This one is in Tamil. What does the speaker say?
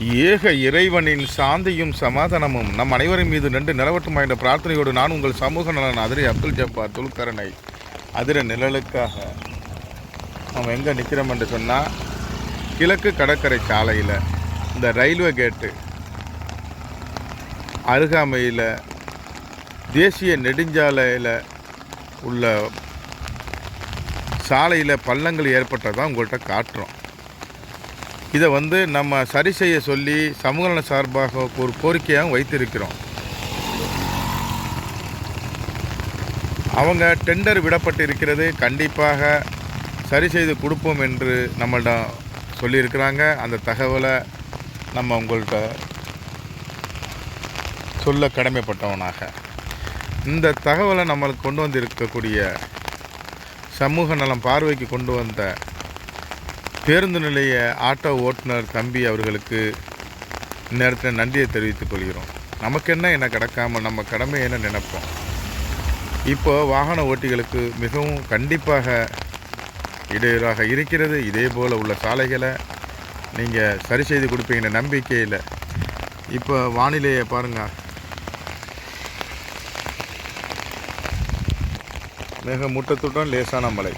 ஏக இறைவனின் சாந்தியும் சமாதானமும் நம் அனைவரின் மீது நின்று நிலவட்டும் என்ற பிரார்த்தனையோடு நான் உங்கள் சமூக நலன் அதிரை அப்துல் ஜப்பார் துல்கரனை அதிர நிழலுக்காக நம்ம எங்கே நிற்கிறோம் என்று சொன்னால் கிழக்கு கடற்கரை சாலையில் இந்த ரயில்வே கேட்டு அருகாமையில் தேசிய நெடுஞ்சாலையில் உள்ள சாலையில் பள்ளங்கள் ஏற்பட்டதான் உங்கள்கிட்ட காட்டுறோம். இதை வந்து நம்ம சரி செய்ய சொல்லி சமூக நல சார்பாக ஒரு கோரிக்கையாக வைத்திருக்கிறோம். அவங்க டெண்டர் விடப்பட்டு இருக்கிறது. கண்டிப்பாக சரி செய்து கொடுப்போம் என்று நம்மளிடம் சொல்லியிருக்கிறாங்க. அந்த தகவலை நம்ம உங்கள்கிட்ட சொல்ல கடமைப்பட்டவனாக. இந்த தகவலை நம்மளுக்கு கொண்டு வந்திருக்கக்கூடிய சமூக நலம் பார்வைக்கு கொண்டு வந்த பேருந்து நிலைய ஆட்டோ ஓட்டுநர் தம்பி அவர்களுக்கு இந்நேரத்தில் நன்றியை தெரிவித்துக் கொள்கிறோம். நமக்கு என்ன என்ன கிடக்காமல் நம்ம கடமை என்ன நினைப்போம். இப்போ வாகன ஓட்டிகளுக்கு மிகவும் கண்டிப்பாக இடையூறாக இருக்கிறது. இதே போல் உள்ள சாலைகளை நீங்கள் சரி செய்து கொடுப்பீங்கன்ற நம்பிக்கையில் இப்போ வானிலையை பாருங்கள் மிக முட்டத்துடன் லேசான மழை.